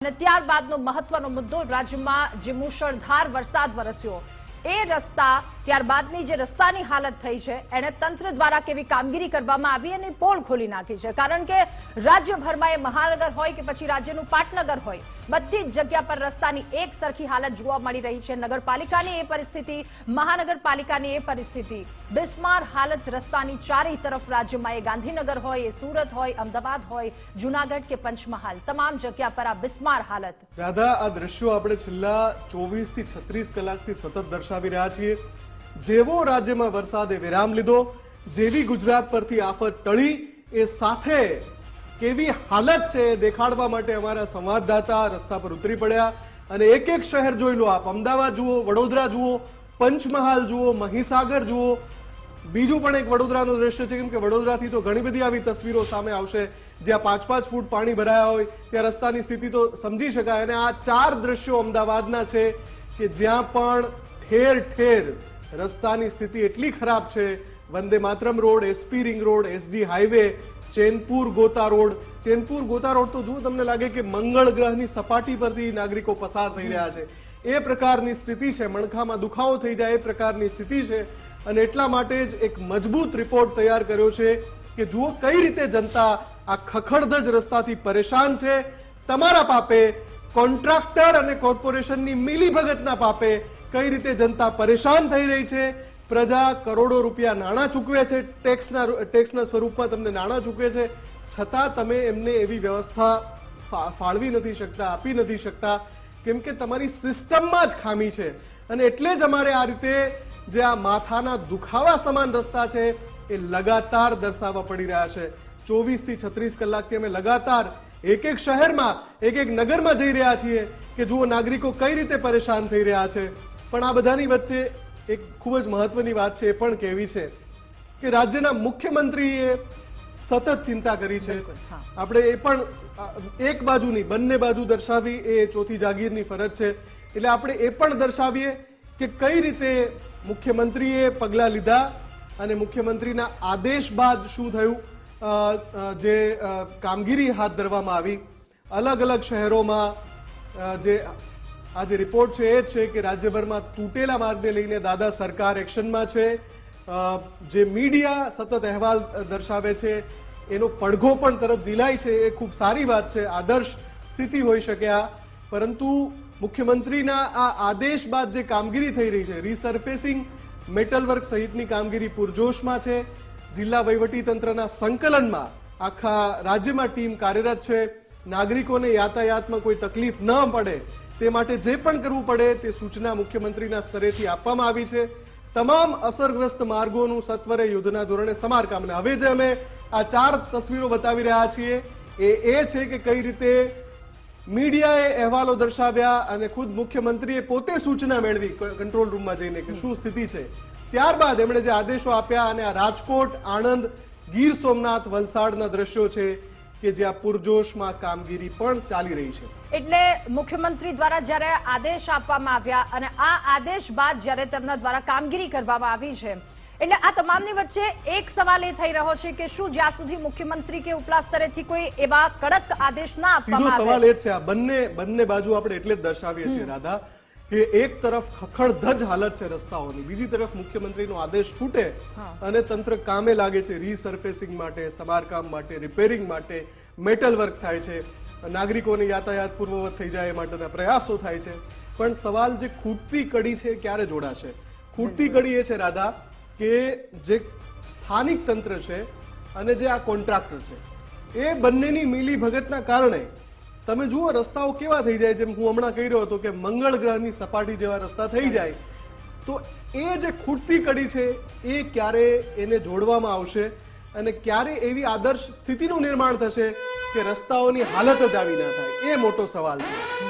અને ત્યારબાદનો મહત્વનો મુદ્દો રાજ્યમાં જે મુશળધાર વરસાદ વરસ્યો. એ રસ્તા, ત્યારબાદની જે રસ્તાની હાલત થઈ છે એને તંત્ર દ્વારા કેવી કામગીરી કરવામાં આવી અને પોલ ખોલી નાખી છે. કારણ કે રાજ્યભરમાં એ મહાનગર હોય કે પછી રાજ્યનું પાટનગર હોય બધી જ જગ્યા પર રસ્તાની એક સરખી હાલત જોવા મળી રહી છે. નગરપાલિકાની એ પરિસ્થિતિ, મહાનગરપાલિકાની એ પરિસ્થિતિ. બિસ્માર હાલત રસ્તાની ચારેય તરફ રાજ્યમાં. એ ગાંધીનગર હોય, એ સુરત હોય, અમદાવાદ હોય, જુનાગઢ કે પંચમહાલ. તમામ જગ્યા પર આ બિસ્માર હાલત. રાધા, આ દ્રશ્યો આપણે છેલ્લા ચોવીસથી છત્રીસ કલાકથી સતત દર્શાવી રહ્યા છીએ. જેવો રાજ્યમાં વરસાદે વિરામ લીધો, જેવી ગુજરાત પરથી આફત ટળી, એ સાથે કેવી હાલત છે દેખાડવા માટે અમારા સંવાદદાતા રસ્તા પર ઉતરી પડ્યા અને એક એક શહેર જોઈ લો આપ. અમદાવાદ જુઓ, વડોદરા જુઓ, પંચમહાલ જુઓ, મહીસાગર જુઓ. બીજું પણ એક વડોદરાનું દ્રશ્ય છે, કેમ કે વડોદરાથી તો ઘણી બધી આવી તસવીરો સામે આવશે. જ્યાં પાંચ પાંચ ફૂટ પાણી ભરાયા હોય, ત્યાં રસ્તાની સ્થિતિ તો સમજી શકાય. અને આ ચાર દ્રશ્યો અમદાવાદના છે કે જ્યાં પણ ઠેર ઠેર રસ્તાની સ્થિતિ એટલી ખરાબ છે Vande Mataram road SP ring road SG highway Chenpur Gota road. Chenpur Gota road તો જુઓ તમને લાગે કે મંગળ ગ્રહની સપાટી પરથી નાગરિકો પસાર થઈ રહ્યા છે. એ પ્રકારની સ્થિતિ છે. મણખામાં દુખાવો થઈ જાય એ પ્રકારની સ્થિતિ છે. અને એટલા માટે જ એક મજબૂત રિપોર્ટ તૈયાર કર્યો છે કે જુઓ કઈ રીતે જનતા આ ખખડધજ રસ્તાથી પરેશાન છે. તમારા પાપે, કોન્ટ્રાક્ટર અને કોર્પોરેશનની મિલીભગતના પાપે કઈ રીતે જનતા પરેશાન થઈ રહી છે? પ્રજા કરોડો રૂપિયા નાણાં ચૂકવે છે, ટેક્સના ટેક્સના સ્વરૂપમાં તમને નાણાં ચૂકવે છે. છતાં તમે એમને એવી વ્યવસ્થા ફાળવી નથી શકતા, આપી નથી શકતા. કેમ કે તમારી સિસ્ટમમાં જ ખામી છે. અને એટલે જ અમારે આ રીતે જે આ માથાના દુખાવા સમાન રસ્તા છે, એ લગાતાર દર્શાવવા પડી રહ્યા છે. ચોવીસથી છત્રીસ કલાકથી અમે લગાતાર એક એક શહેરમાં એક એક નગરમાં જઈ રહ્યા છીએ કે જુઓ નાગરિકો કઈ રીતે પરેશાન થઈ રહ્યા છે. પણ આ બધાની વચ્ચે એક ખૂબ જ મહત્વની વાત છે એ પણ કહેવી છે કે રાજ્યના મુખ્યમંત્રીએ સતત ચિંતા કરી છે. આપણે એ પણ એક બાજુની બંને બાજુ દર્શાવી એ ચોથી જાગીરની ફરજ છે. એટલે આપણે એ પણ દર્શાવીએ કે કઈ રીતે મુખ્યમંત્રીએ પગલાં લીધા અને મુખ્યમંત્રીના આદેશ બાદ શું થયું જે કામગીરી હાથ ધરવામાં આવી. અલગ અલગ શહેરોમાં જે આ જે રિપોર્ટ છે એ જ છે કે રાજ્યભરમાં તૂટેલા માર્ગને લઈને દાદા સરકાર એક્શનમાં છે. જે મીડિયા સતત અહેવાલ દર્શાવે છે, એનો પડઘો પણ તરત ઝીલાય છે, એ ખૂબ સારી વાત છે. આદર્શ સ્થિતિ હોઈ શકે આ પરંતુ મુખ્યમંત્રીના આ આદેશ બાદ જે કામગીરી થઈ રહી છે રીસર્ફેસિંગ મેટલ વર્ક સહિતની કામગીરી પૂરજોશમાં છે. જિલ્લા વહીવટી તંત્રના સંકલનમાં આખા રાજ્યમાં ટીમ કાર્યરત છે. નાગરિકોને યાતાયાતમાં કોઈ તકલીફ ન પડે તે માટે જે પણ કરવું પડે તે સૂચના મુખ્યમંત્રીના સ્તરેથી આપવામાં આવી છે. તમામ અસરગ્રસ્ત માર્ગોનું સત્વરે યુદ્ધના ધોરણે સમારકામ હવે જે અમે આ ચાર તસવીરો બતાવી રહ્યા છીએ, એ એ છે કે કઈ રીતે મીડિયાએ અહેવાલો દર્શાવ્યા અને ખુદ મુખ્યમંત્રીએ પોતે સૂચના મેળવી કંટ્રોલ રૂમમાં જઈને કે શું સ્થિતિ છે. ત્યારબાદ એમણે જે આદેશો આપ્યા અને આ રાજકોટ, આણંદ, ગીર સોમનાથ, વલસાડના દ્રશ્યો છે કે જ્યાં પૂરજોશમાં કામગીરી પણ ચાલી રહી છે. એટલે મુખ્યમંત્રી દ્વારા જ્યારે આદેશ આપવામાં આવ્યા અને આ આદેશ બાદ જ્યારે તેમના દ્વારા કામગીરી કરવામાં આવી છે એટલે આ તમામની વચ્ચે એક સવાલ એ થઈ રહ્યો છે કે શું જ્યાં સુધી મુખ્યમંત્રી કે ઉપલા સ્તરેથી કોઈ એવા કડક આદેશ ના સીધો સવાલ એ છે. આ બંને બંને બાજુ આપણે એટલે જ દર્શાવીએ છીએ રાધા. કે એક તરફ ખખડધજ હાલત છે રસ્તાઓની બીજી તરફ મુખ્યમંત્રીનો આદેશ છૂટે અને તંત્ર કામે લાગે છે રીસર્ફેસિંગ માટે સમારકામ માટે રિપેરિંગ માટે મેટલ વર્ક થાય છે. નાગરિકોની યાતાયાત પૂર્વવત થઈ જાય એ માટેના પ્રયાસો થાય છે. પણ સવાલ જે ખૂટતી કડી છે એ ક્યારે જોડાશે? ખૂટતી કડી એ છે રાધા કે જે સ્થાનિક તંત્ર છે અને જે આ કોન્ટ્રાક્ટર છે એ બંનેની મિલી ભગતના કારણે તમે જુઓ, રસ્તાઓ કેવા થઈ જાય જેમ હું હમણાં કહી રહ્યો હતો કે મંગળ ગ્રહની સપાટી જેવા રસ્તા થઈ જાય. તો એ જે ખૂટતી કડી છે, એ ક્યારે એને જોડવામાં આવશે અને ક્યારે એવી આદર્શ સ્થિતિનું નિર્માણ થશે કે રસ્તાઓની હાલત જ આવી ના થાય? એ મોટો સવાલ છે.